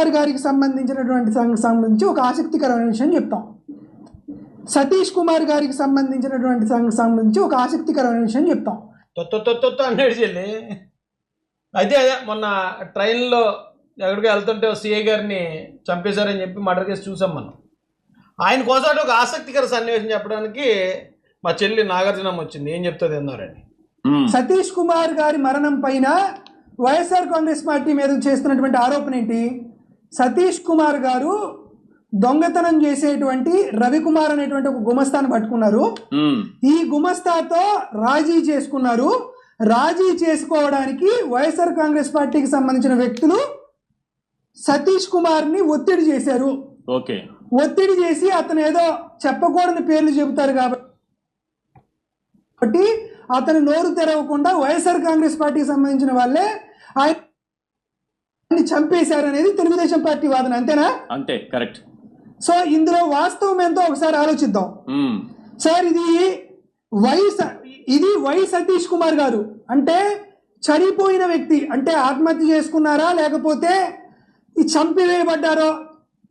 కుమార్ గారికి సంబంధించినటువంటి సంబంధించి ఒక ఆసక్తికరమైన విషయం చెప్తాం. సతీష్ కుమార్ గారికి సంబంధించినటువంటి సంబంధించి ఒక ఆసక్తికరమైన విషయం చెప్తాం. తొత్త అన్నాడు చెల్లి. అయితే అదే మొన్న ట్రైన్లో ఎక్కడికి వెళ్తుంటే సిఐ గారిని చంపేశారని చెప్పి మర్డర్ కేసు చూసాం మనం. ఆయన కోసం ఒక ఆసక్తికర సన్నివేశం చెప్పడానికి మా చెల్లి నాగార్జునమ్మ వచ్చింది. ఏం చెప్తుంది ఉమ్, సతీష్ కుమార్ గారి మరణం పైన వైఎస్ఆర్ కాంగ్రెస్ పార్టీ మీద చేస్తున్నటువంటి ఆరోపణ ఏంటి? సతీష్ కుమార్ గారు దొంగతనం చేసేటువంటి రవికుమార్ అనేటువంటి ఒక గుమస్తాను పట్టుకున్నారు. ఈ గుమస్తాతో రాజీ చేసుకున్నారు. రాజీ చేసుకోవడానికి వైఎస్ఆర్ కాంగ్రెస్ పార్టీకి సంబంధించిన వ్యక్తులు సతీష్ కుమార్ని ఒత్తిడి చేశారు. ఓకే. ఒత్తిడి చేసి అతను ఏదో చెప్పకూడని పేర్లు చెబుతారు కాబట్టి అతను నోరు తెరవకుండా వైఎస్ఆర్ కాంగ్రెస్ పార్టీకి సంబంధించిన వాళ్ళే ఆయన్ని చంపేశారు అనేది తెలుగుదేశం పార్టీ వాదన అంతేనా? అంతే కరెక్ట్. సో ఇందులో వాస్తవం ఎంతో ఒకసారి ఆలోచిద్దాం. సార్ ఇది వై ఇది వై సతీష్ కుమార్ గారు. అంటే చనిపోయిన వ్యక్తి అంటే ఆత్మహత్య చేసుకున్నారా లేకపోతే ఈ చంపివేయబడ్డారో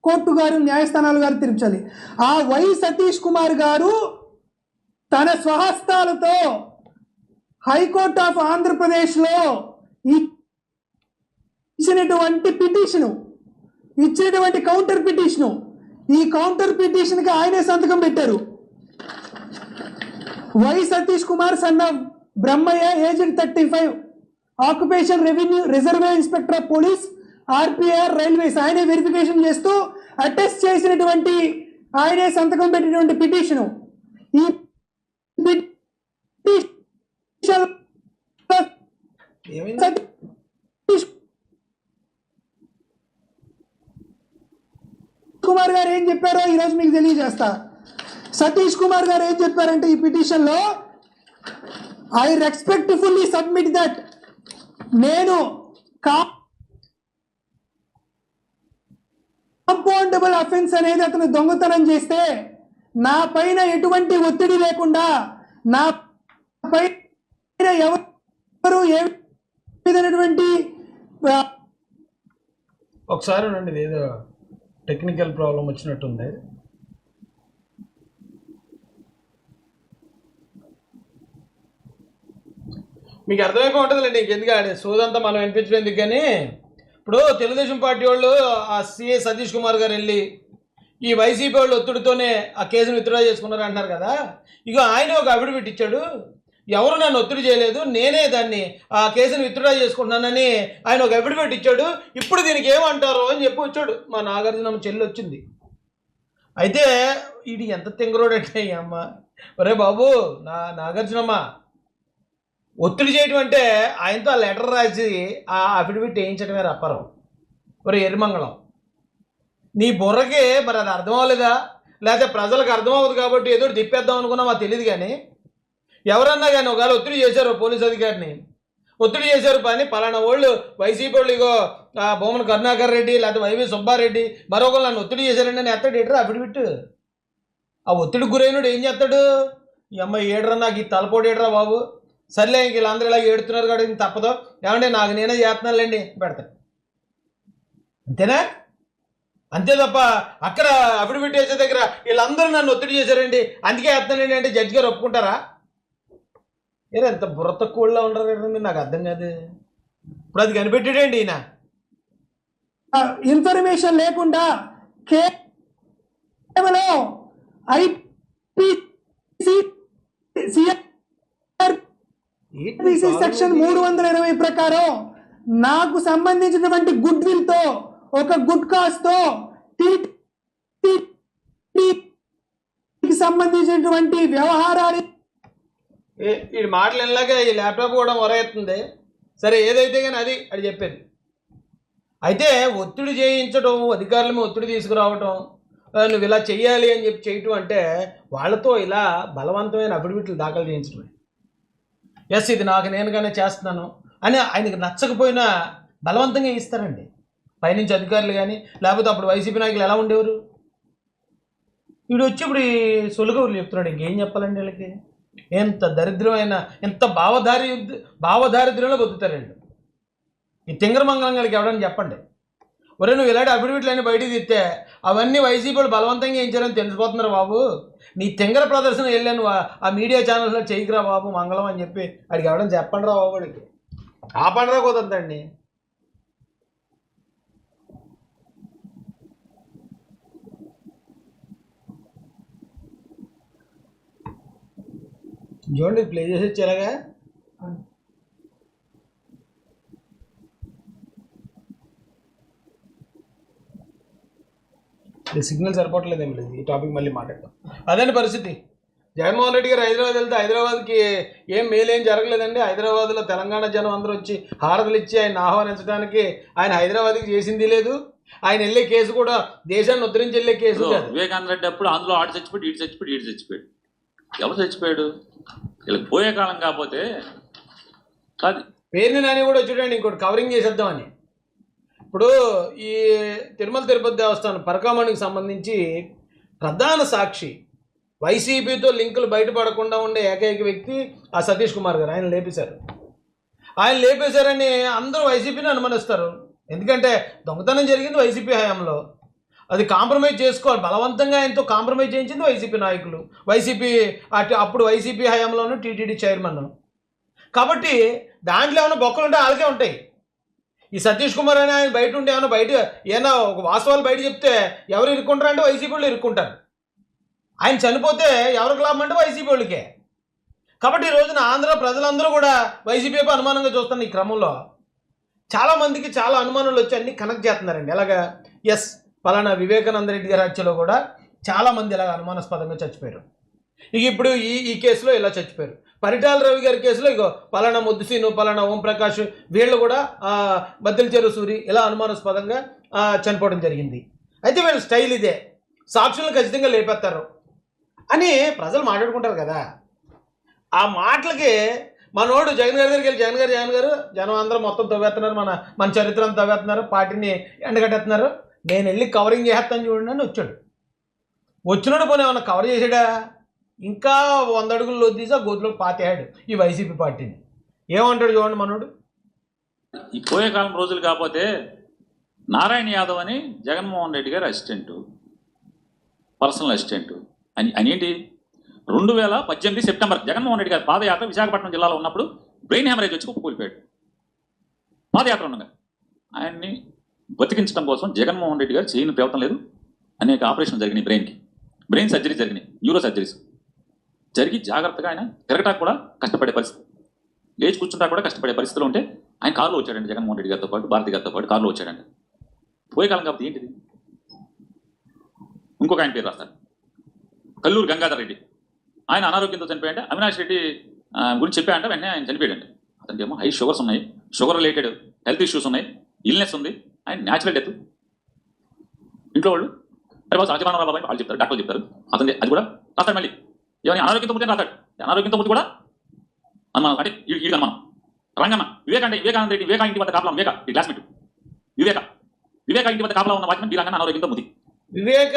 కోర్టు గారు న్యాయస్థానాలు గారు తీర్చాలి. ఆ వై సతీష్ కుమార్ గారు తన స్వహస్తాలతో హైకోర్ట్ ఆఫ్ ఆంధ్రప్రదేశ్లో ఇచ్చినటువంటి పిటిషను ఇచ్చినటువంటి కౌంటర్ పిటిషను ఈ కౌంటర్ పిటిషన్కి ఆయనే సంతకం పెట్టారు. Y Satish Kumar son of Brahmaiah agent thirty five occupation revenue reserve inspector of police RPR railways ఆయనే వెరిఫికేషన్ చేస్తూ అటెస్ట్ చేసినటువంటి ఆయనే సంతకం పెట్టినటువంటి పిటిషను. ఈ పిటిషన్ ఏమైంది సతీష్ కుమార్ గారు ఏం చెప్పారో ఈరోజు మీకు తెలియజేస్తా. సతీష్ కుమార్ గారు ఏం చెప్పారంటే ఈ పిటిషన్లో ఐ రెస్పెక్ట్ఫుల్లీ సబ్మిట్ దట్ నేను కాంపౌండబుల్ అఫెన్స్ అనేది అతను దొంగతనం చేస్తే నా పైన ఎటువంటి ఒత్తిడి లేకుండా నా పైన ఎవరు ఏ విధమైనటువంటి ఒకసారి రండి టెక్నికల్ ప్రాబ్లం వచ్చినట్టుంది. మీకు అర్థమైపో ఉంటుందిలేండి ఇంకెందుకు ఆడే సోదంతా మనం వినిపించలేదు కానీ? ఇప్పుడు తెలుగుదేశం పార్టీ వాళ్ళు ఆ సీఏ సతీష్ కుమార్ గారు వెళ్ళి ఈ వైసీపీ వాళ్ళు ఒత్తిడితోనే ఆ కేసును విత్డ్రా చేసుకున్నారు అంటున్నారు కదా. ఇక ఆయన ఒక అఫిడవిట్ ఇచ్చాడు. ఎవరు నన్ను ఒత్తిడి చేయలేదు నేనే దాన్ని ఆ కేసును విత్డ్రా చేసుకుంటున్నానని ఆయన ఒక అఫిడవిట్ ఇచ్చాడు. ఇప్పుడు దీనికి ఏమంటారు అని చెప్పి వచ్చాడు. మా నాగార్జునమ్మ చెల్లి వచ్చింది. అయితే ఇది ఎంత తింగరోడు అంటే అమ్మ. ఒరే బాబు నా నాగార్జునమ్మ ఒత్తిడి చేయటం అంటే ఆయనతో ఆ లెటర్ రాసి ఆ అఫిడవిట్ వేయించడమే రప్పరం. ఒరే ఎరిమంగళం నీ బుర్రకి మరి అది అర్థం అవ్వలేదా? లేకపోతే ప్రజలకు అర్థం అవ్వదు కాబట్టి ఏదో తిప్పేద్దాం అనుకున్నా మాకు తెలియదు కానీ ఎవరన్నా కానీ ఒకవేళ ఒత్తిడి చేశారు పోలీస్ అధికారిని. ఒత్తిడి చేశారు పని పలానా వాళ్ళు వైసీపీ వాళ్ళు ఇగో ఆ, భూమన కరుణాకర్ రెడ్డి లేకపోతే వైవి సుబ్బారెడ్డి మరొకరు నన్ను ఒత్తిడి చేశారండి నేను ఎత్తడు ఏటరా అఫిడవిట్? ఆ ఒత్తిడికి గురైనడు ఏం చేస్తాడు? ఈ అమ్మాయి ఏడరా నాకు ఈ తలపోటు ఏడరా బాబు? సర్లే ఇంక వీళ్ళందరూ ఇలా ఏడుతున్నారు కాబట్టి తప్పదు. ఏమంటే నాకు నేనే చేస్తున్నానులేండి పెడతాను అంతేనా? అంతే తప్ప అక్కడ అఫిడవిట్ వేసే దగ్గర వీళ్ళందరూ నన్ను ఒత్తిడి చేశారండి అందుకే వేస్తున్నానండి అంటే జడ్జి గారు ఒప్పుకుంటారా? ఏరే ఎంత బుర్ర తక్కువలో ఉండరు మీరు నాకు అర్థం కాదు. ఇప్పుడు అది కనిపెట్టాడండి ఈయన? ఇన్ఫర్మేషన్ లేకుండా కేవలం ఐపీసీ సెక్షన్ మూడు వందల ఇరవై ప్రకారం నాకు సంబంధించినటువంటి గుడ్ విల్తో ఒక గుడ్ కాజ్తో సంబంధించినటువంటి వ్యవహారాలు ఈ మాటలు ఇలాగే ఈ ల్యాప్టాప్ కూడా మొరగెత్తుంది. సరే ఏదైతే కానీ అది అది చెప్పేది అయితే ఒత్తిడి చేయించడం అధికారుల మీద ఒత్తిడి తీసుకురావటం నువ్వు ఇలా చేయాలి అని చెప్పి చేయటం అంటే వాళ్ళతో ఇలా బలవంతమైన అఫిడవిట్లు దాఖలు చేయించడమే ఎస్ ఇది నాకు నేనుగానే చేస్తున్నాను అని ఆయనకి నచ్చకపోయినా బలవంతంగా ఇస్తారండి. పైనుంచి అధికారులు కానీ లేకపోతే అప్పుడు వైసీపీ నాయకులు ఎలా ఉండేవారు? వీడు వచ్చి ఇప్పుడు ఈ సొలుగవులు చెప్తున్నాడు. ఇంకేం చెప్పాలండి వీళ్ళకి? ఎంత దరిద్రమైన ఎంత భావధారి భావదారిద్ర్యంలో బతుకుతారండి. ఈ తింగరమంగళంగాళ్ళకి ఎవడని చెప్పండి. ఒరే నువ్వు ఇలాంటి అఫిడవిట్లన్నీ బయటికి తీస్తే అవన్నీ వైసీపీ బలవంతంగా ఇచ్చారని తెలిసిపోతున్నారు బాబు? నీ తింగర ప్రదర్శన వెళ్ళాను ఆ- ఆ మీడియా ఛానల్స్లో చేయకురా బాబు మంగళం అని చెప్పి అడిగి ఎవడని చెప్పండి రా బాబు వాడికి. ఆ రా కుదరదండి. చూడండి ప్లే చేసి వచ్చేలాగా సిగ్నల్ సరిపోవట్లేదేం లేదు. ఈ టాపిక్ మళ్ళీ మాట్లాడతాం అదండి పరిస్థితి. జగన్మోహన్ రెడ్డి గారు హైదరాబాద్ వెళ్తే హైదరాబాద్కి ఏం మేలేం జరగలేదండి. హైదరాబాద్లో తెలంగాణ జనం అందరూ వచ్చి హారతలు ఇచ్చి ఆయన ఆహ్వానించడానికి ఆయన హైదరాబాద్కి చేసింది లేదు. ఆయన వెళ్ళే కేసు కూడా దేశాన్ని ఉద్ధరించి వెళ్ళే కేసు వివేకానంద రెడ్డి అప్పుడు అందులో ఆడు చచ్చిపోయి ఇటు చచ్చిపోయి ఇటు చచ్చిపోయాడు. ఎవరు చచ్చిపోయాడు? వీళ్ళకి పోయే కాలం కాకపోతే అది పేరుని నాని కూడా చూడండి ఇంకోటి కవరింగ్ చేసేద్దామని. ఇప్పుడు ఈ తిరుమల తిరుపతి దేవస్థానం పరకామణికి సంబంధించి ప్రధాన సాక్షి వైసీపీతో లింకులు బయటపడకుండా ఉండే ఏకైక వ్యక్తి ఆ సతీష్ కుమార్ గారు. ఆయన లేపేశారు. ఆయన లేపేశారని అందరూ వైసీపీని అనుమానిస్తారు. ఎందుకంటే దొంగతనం జరిగింది వైసీపీ హయాంలో. అది కాంప్రమైజ్ చేసుకోవాలి. బలవంతంగా ఆయనతో కాంప్రమైజ్ చేయించింది వైసీపీ నాయకులు. వైసీపీ అటు అప్పుడు వైసీపీ హయాంలోనూ టీటీడీ చైర్మన్ కాబట్టి దాంట్లో ఏమైనా బొక్కలు ఉంటే వాళ్ళకే ఉంటాయి. ఈ సతీష్ కుమార్ అని ఆయన బయట ఉంటే ఏమైనా బయట ఏమైనా ఒక వాస్తవాలు బయట చెప్తే ఎవరు ఇరుక్కుంటారు అంటే వైసీపీ వాళ్ళు ఇరుక్కుంటారు. ఆయన చనిపోతే ఎవరికి లాభం అంటే వైసీపీ వాళ్ళకే. కాబట్టి ఈ రోజున ఆంధ్ర ప్రజలందరూ కూడా వైసీపీ అనుమానంగా చూస్తున్న ఈ క్రమంలో చాలా మందికి చాలా అనుమానాలు వచ్చి అన్ని కనెక్ట్ చేస్తున్నారండి. ఎలాగా? ఎస్. పలానా వివేకానంద రెడ్డి గారి హత్యలో కూడా చాలామంది ఇలా అనుమానాస్పదంగా చచ్చిపోయారు. ఇక ఇప్పుడు ఈ ఈ కేసులో ఇలా చచ్చిపోయారు. పరిటాల రవి గారి కేసులో ఇగో పలానా ముద్దుసీను పలానా ఓంప్రకాష్ వీళ్ళు కూడా ఆ, సూరి ఇలా అనుమానాస్పదంగా చనిపోవడం జరిగింది. అయితే వీళ్ళ స్టైల్ ఇదే. సాక్షులను ఖచ్చితంగా లేపేస్తారు. అని ప్రజలు మాట్లాడుకుంటారు కదా. ఆ మాటలకి మనోడు జగన్ గారి దగ్గరికి వెళ్ళి జగన్ గారు జగన్ గారు జనం అందరూ మొత్తం తవ్వేస్తున్నారు మన మన చరిత్రను తవ్వేస్తున్నారు పార్టీని ఎండగట్టేస్తున్నారు. నేను వెళ్ళి కవరింగ్ చేస్తాను చూడండి అని వచ్చాడు. వచ్చినాడు పోనీ ఏమన్నా కవర్ చేసాడా? ఇంకా వంద అడుగుల్లో తీసి ఆ గోతులో పాతేయాడు ఈ వైసీపీ పార్టీని. ఏమంటాడు చూడండి మనోడు? ఈ పోయే కాలం రోజులు కాకపోతే నారాయణ యాదవ్ అని జగన్మోహన్ రెడ్డి గారి అసిస్టెంట్ పర్సనల్ అసిస్టెంట్. అని అనేంటి ఏంటి? రెండు వేల పద్దెనిమిది సెప్టెంబర్ జగన్మోహన్ రెడ్డి గారి పాదయాత్ర విశాఖపట్నం జిల్లాలో ఉన్నప్పుడు బ్రెయిన్ హెమరేజ్ వచ్చి కూలిపోయాడు పాదయాత్ర ఉండగా ఆయన్ని బతికించడం కోసం జగన్మోహన్ రెడ్డి గారు చేయని ప్రయత్నం లేదు. అనేక ఆపరేషన్ జరిగినాయి బ్రెయిన్కి. బ్రెయిన్ సర్జరీ జరిగినాయి న్యూరో సర్జరీస్. జరిగి జాగ్రత్తగా ఆయన తిరగటానికి కూడా కష్టపడే పరిస్థితి. లేచి కూర్చుంటా కూడా కష్టపడే పరిస్థితిలో ఉంటే ఆయన కారులో వచ్చాడండి జగన్మోహన్ రెడ్డి గారితో పాటు భారతి గారితో పాటు కారులో వచ్చాడండి. పోయే కాలం కాబట్టి ఏంటిది? ఇంకొక ఆయన పేరు రాస్తారు. కల్లూరు గంగాధర్ రెడ్డి. ఆయన అనారోగ్యంతో చనిపోయాడంటే. అవినాష్ రెడ్డి గురించి చెప్పాడంటే. వెంటనే ఆయన చనిపోయాడండి అతనికి ఏమో హై షుగర్స్ ఉన్నాయి. షుగర్ రిలేటెడ్ హెల్త్ ఇష్యూస్ ఉన్నాయి. ఇల్నెస్ ఉంది. అండ్ న్యాచురల్ డెత్ ఇంట్లో వాళ్ళు అరే బాబు సహజమాన బాబాయ్ వాళ్ళు చెప్తారు డాక్టర్లు చెప్తారు. అతని అది కూడా రాస్తాడు మళ్ళీ. ఏమని అనారోగ్యంతో పుట్టిన రాస్తాడు. అనారోగ్యంతో ముందు కూడా అనుమానం అంటే ఈ- అనుమానం. రంగన్న వివేక అంటే వివేకానంద రెడ్డి వివేకా ఇంటి వద్ద కాపలా వివేక ఈ క్లాస్మేట్ వివేక. వివేక ఇంటి వద్ద కాపలా ఉన్న వాచ్మెన్ ఈ రంగన్న అనారోగ్యంతో ముది. వివేక